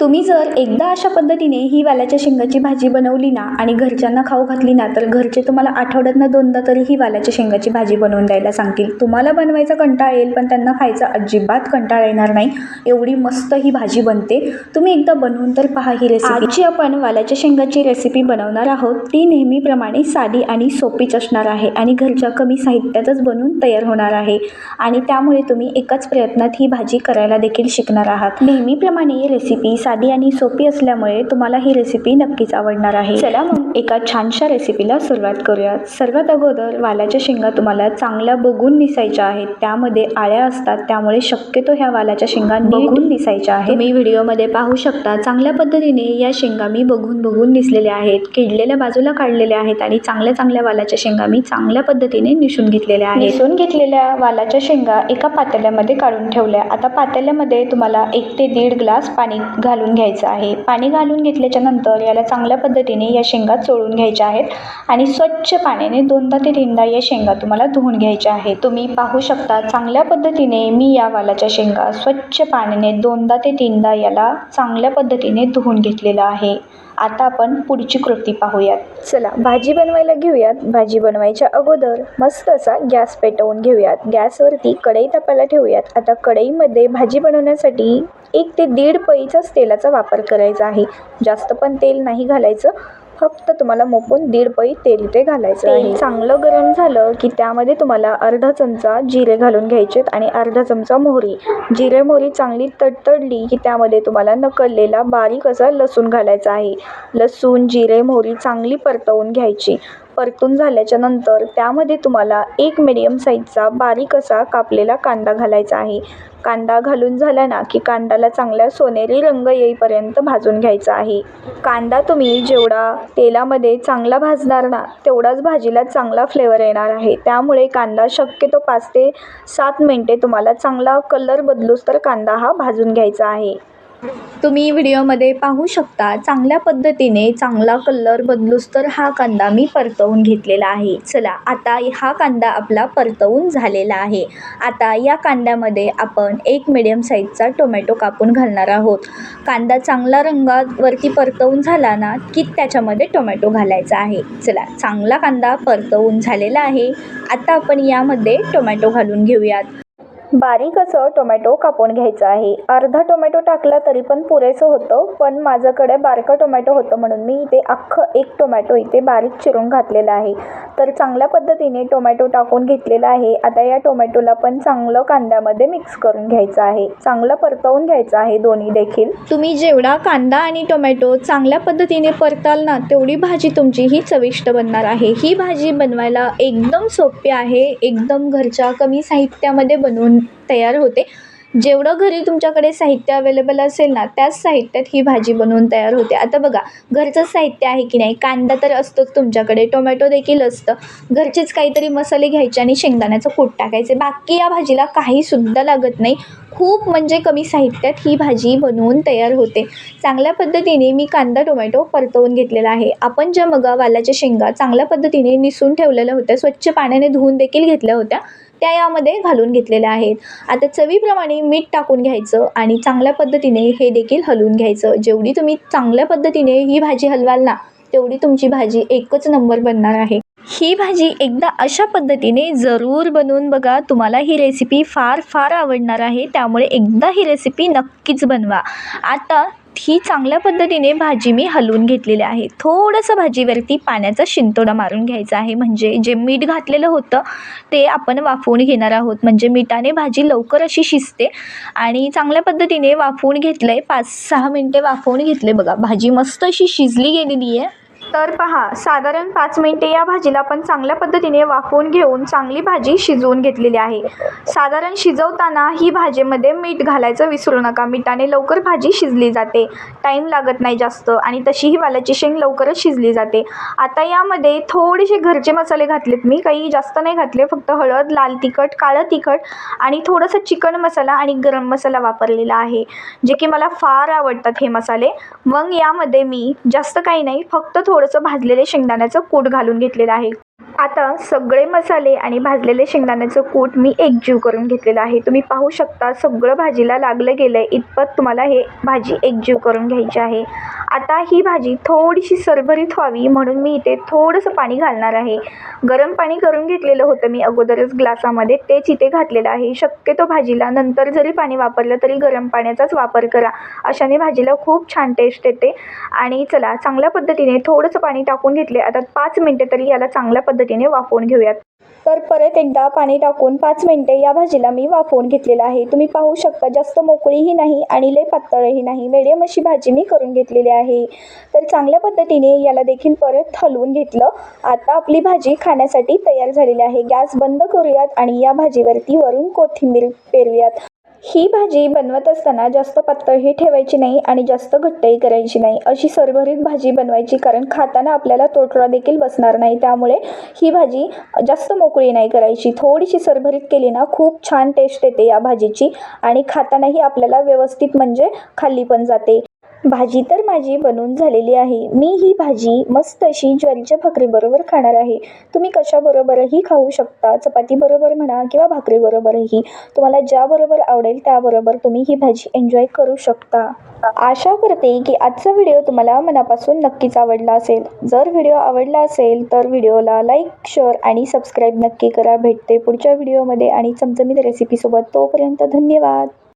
तुम्ही जर एकदा अशा पद्धतीने ही वाल्याच्या शेंगाची भाजी बनवली ना आणि घरच्यांना खाऊ घातली ना तर घरचे तुम्हाला आठवड्यातनं दोनदा तरी ही वाल्याच्या शेंगाची भाजी बनवून द्यायला सांगतील. तुम्हाला बनवायचा कंटाळा येईल पण त्यांना खायचा अजिबात कंटाळा येणार नाही. एवढी मस्त ही भाजी बनते. तुम्ही एकदा बनवून तर पहा ही रेसिपी आजची आपण वाल्याच्या शेंगाची रेसिपी बनवणार आहोत. ती नेहमीप्रमाणे साधी आणि सोपीच असणार आहे आणि घरच्या कमी साहित्यातच बनवून तयार होणार आहे. आणि त्यामुळे तुम्ही एकाच प्रयत्नात ही भाजी करायला देखील शिकणार आहात. नेहमीप्रमाणे ही रेसिपी साधी आणि सोपी असल्यामुळे तुम्हाला ही रेसिपी नक्कीच आवडणार आहे. चला मग एका छानशा रेसिपीला सुरुवात करूया सर्वात अगोदर वालाच्या शेंगा तुम्हाला चांगल्या बघून निसायच्या आहेत. त्यामध्ये आळ्या असतात त्यामुळे शक्यतो ह्या वालाच्या शेंगा बघून निसायच्या आहेत. तुम्ही व्हिडिओमध्ये पाहू शकता चांगल्या पद्धतीने या शेंगा मी बघून बघून निसलेल्या आहेत. किडलेल्या बाजूला काढलेल्या आहेत आणि चांगल्या चांगल्या वालाच्या शेंगा मी चांगल्या पद्धतीने निसून घेतलेल्या आहेत. निसून घेतलेल्या वालाच्या शेंगा एका पातेल्यामध्ये काढून ठेवल्या. आता पातेल्यामध्ये तुम्हाला एक ते दीड ग्लास पाणी घालून घ्यायचं आहे. पाणी घालून घेतल्याच्या नंतर याला चांगल्या पद्धतीने या शेंगा चोळून घ्यायच्या आहेत आणि स्वच्छ पाण्याने दोनदा ते तीनदा या शेंगा तुम्हाला धुवून घ्यायच्या आहे तुम्ही पाहू शकता चांगल्या पद्धतीने मी या वालाच्या शेंगा स्वच्छ पाण्याने दोनदा ते तीनदा याला चांगल्या पद्धतीने धुवून घेतलेलं आहे. आता आपण पुढची कृती पाहूयात. चला भाजी बनवायला घेऊयात. भाजी बनवायच्या अगोदर मस्त असा गॅस पेटवून घेऊयात. गॅसवरती कढई तापायला ठेवूयात. आता कढईमध्ये भाजी बनवण्यासाठी एक ते दीड पैचाच तेलाचा वापर करायचा आहे. जास्त पण तेल नाही घालायचं. फक्त तुम्हाला मोपून दीड पळी तेल ते घालायचं आहे. चांगलं गरम झालं की त्यामध्ये तुम्हाला अर्धा चमचा जिरे घालून घ्यायचेत आणि अर्धा चमचा मोहरी. जिरे मोहरी चांगली तडतडली की त्यामध्ये तुम्हाला नकळलेला बारीक असा लसूण घालायचा आहे. लसूण जिरे मोहरी चांगली परतवून घ्यायची. परतून झाल्याच्यानंतर त्यामध्ये तुम्हाला एक मिडियम साईजचा बारीक असा कापलेला कांदा घालायचा आहे. कांदा घालून झाला ना की कांद्याला चांगला सोनेरी रंग येईपर्यंत भाजून घ्यायचा आहे. कांदा तुम्ही जेवढा तेलामध्ये चांगला भाजणार ना तेवढाच भाजीला चांगला फ्लेवर येणार आहे. त्यामुळे कांदा शक्यतो पाच ते सात मिनटे तुम्हाला चांगला कलर बदलूस तर कांदा हा भाजून घ्यायचा आहे. तुम्ही व्हिडिओमध्ये पाहू शकता चांगल्या पद्धतीने चांगला कलर बदलूस तर हा कांदा मी परतवून घेतलेला आहे. चला आता हा कांदा आपला परतवून झालेला आहे. आता या कांद्यामध्ये आपण एक मिडियम साईजचा टोमॅटो कापून घालणार आहोत. कांदा चांगला रंगावरती परतवून झाला ना की त्याच्यामध्ये टोमॅटो घालायचा आहे. चला चांगला कांदा परतवून झालेला आहे. आता आपण यामध्ये टोमॅटो घालून घेऊयात. बारीक असं टोमॅटो कापून घ्यायचं आहे. अर्धा टोमॅटो टाकला तरी पण पुरेसं होतं पण माझ्याकडे बारकं टोमॅटो होतं म्हणून मी इथे अख्खं एक टोमॅटो इथे बारीक चिरून घातलेलं आहे. तर चांगल्या पद्धतीने टोमॅटो टाकून घेतलेला आहे. आता या टोमॅटोला पण चांगलं कांद्यामध्ये मिक्स करून घ्यायचं आहे. चांगलं परतवून घ्यायचं आहे दोन्ही देखील. तुम्ही जेवढा कांदा आणि टोमॅटो चांगल्या पद्धतीने परताल ना तेवढी भाजी तुमची ही चविष्ट बनणार आहे. ही भाजी बनवायला एकदम सोपी आहे. एकदम घरच्या कमी साहित्यामध्ये बनवून तयार होते. जेवढं घरी तुमच्याकडे साहित्य अवेलेबल असेल ना त्याच साहित्यात ही भाजी बनवून तयार होते. आता बघा घरचंच साहित्य आहे की नाही? कांदा तर असतोच तुमच्याकडे टोमॅटो देखील असतं. घरचेच काहीतरी मसाले घ्यायचे आणि शेंगदाण्याचं कूट टाकायचे. बाकी या भाजीला काहीसुद्धा लागत नाही. खूप म्हणजे कमी साहित्यात ही भाजी बनवून तयार होते. चांगल्या पद्धतीने मी कांदा टोमॅटो परतवून घेतलेला आहे. आपण ज्या मगा वालाच्या शेंगा चांगल्या पद्धतीने निसून ठेवलेल्या होत्या स्वच्छ पाण्याने धुवून देखील घेतल्या होत्या. त्या यामध्ये घालून घेतलेल्या आहेत. आता चवीप्रमाणे मीठ टाकून घ्यायचं आणि चांगल्या पद्धतीने हे देखील हलवून घ्यायचं. जेवढी तुम्ही चांगल्या पद्धतीने ही भाजी हलवाल ना तेवढी तुमची भाजी एकच नंबर बनणार आहे. ही भाजी एकदा अशा पद्धतीने जरूर बनवून बघा. तुम्हाला ही रेसिपी फार फार आवडणार आहे. त्यामुळे एकदा ही रेसिपी नक्कीच बनवा. आता ही चांगल्या पद्धतीने भाजी मी हलवून घेतलेली आहे. थोडंसं भाजीवरती पाण्याचा शिंतोडा मारून घ्यायचा आहे. म्हणजे जे मीठ घातलेलं होतं ते आपण वाफवून घेणार आहोत. म्हणजे मिठाने भाजी लवकर अशी शिजते आणि चांगल्या पद्धतीने वाफवून घेतलं आहे पाच सहा मिनटे वाफवून घेतले बघा. भाजी मस्त अशी शिजली गेलेली आहे. तर पहा साधारण पाच मिनटे या भाजीला आपण चांगल्या पद्धतीने वाफवून घेऊन चांगली भाजी शिजवून घेतलेली आहे. साधारण शिजवताना ही भाजीमध्ये मीठ घालायचं विसरू नका. मिठाने लवकर भाजी शिजली जाते. टाईम लागत नाही जास्त आणि तशी ही वालाची शेंग लवकरच शिजली जाते. आता यामध्ये थोडेसे घरचे मसाले घातलेत मी. काही जास्त नाही घातले फक्त हळद लाल तिखट काळं तिखट आणि थोडंसं चिकन मसाला आणि गरम मसाला वापरलेला आहे जे की मला फार आवडतात हे मसाले. मग यामध्ये मी जास्त काही नाही फक्त थोडं थोडंसं भाजलेले शेंगदाण्याचं कूट घालून घेतलेलं आहे. आता सगळे मसाले आणि भाजलेले शेंगदाण्याचं कूट मी एकजीव करून घेतलेलं आहे. तुम्ही पाहू शकता सगळं भाजीला लागलं गेलं आहे इतपत तुम्हाला हे भाजी एकजीव करून घ्यायची आहे. आता ही भाजी थोडीशी सरभरीत व्हावी म्हणून मी इथे थोडंसं पाणी घालणार आहे. गरम पाणी करून घेतलेलं होतं मी अगोदरच ग्लासामध्ये. तेच इथे घातलेलं आहे. शक्यतो भाजीला नंतर जरी पाणी वापरलं तरी गरम पाण्याचाच वापर करा. अशाने भाजीला खूप छान टेस्ट येते. आणि चला चांगल्या पद्धतीने थोडंसं पाणी टाकून घेतले. आता पाच मिनटं तरी याला चांगल्या पद्धतीने वाफवून घेऊयात. तर परत एकदा पाणी टाकून पाच मिनटे या भाजीला मी वाफवून घेतलेलं आहे. तुम्ही पाहू शकता जास्त मोकळीही नाही आणि लय पातळही नाही. मिडियम अशी भाजी मी करून घेतलेली आहे. तर चांगल्या पद्धतीने याला देखील परत हलवून घेतलं. आता आपली भाजी खाण्यासाठी तयार झालेली आहे. गॅस बंद करूयात आणि या भाजीवरती वरून कोथिंबीर पेरूयात. ही भाजी बनवत असताना जास्त पातळही ठेवायची नाही आणि जास्त घट्टही करायची नाही. अशी सरभरीत भाजी बनवायची कारण खाताना आपल्याला तोटरा देखील बसणार नाही. त्यामुळे ही भाजी जास्त मोकळी नाही करायची. थोडीशी सरभरीत केली ना खूप छान टेस्ट येते या भाजीची आणि खातानाही आपल्याला व्यवस्थित म्हणजे खाल्ली पण जाते. भाजी तर माझी बनवून झालेली आहे. मी ही भाजी मस्त अशी ज्वारीच्या भाकरीबरोबर खाणार आहे. तुम्ही कशाबरोबरही खाऊ शकता. चपातीबरोबर म्हणा किंवा भाकरीबरोबरही. तुम्हाला ज्याबरोबर आवडेल त्याबरोबर तुम्ही ही भाजी एन्जॉय करू शकता. आशा करते की आजचा व्हिडिओ तुम्हाला मनापासून नक्कीच आवडला असेल. जर व्हिडिओ आवडला असेल तर व्हिडिओला लाईक शेअर आणि सबस्क्राईब नक्की करा. भेटते पुढच्या व्हिडिओमध्ये आणि चमचमीत रेसिपीसोबत तोपर्यंत धन्यवाद.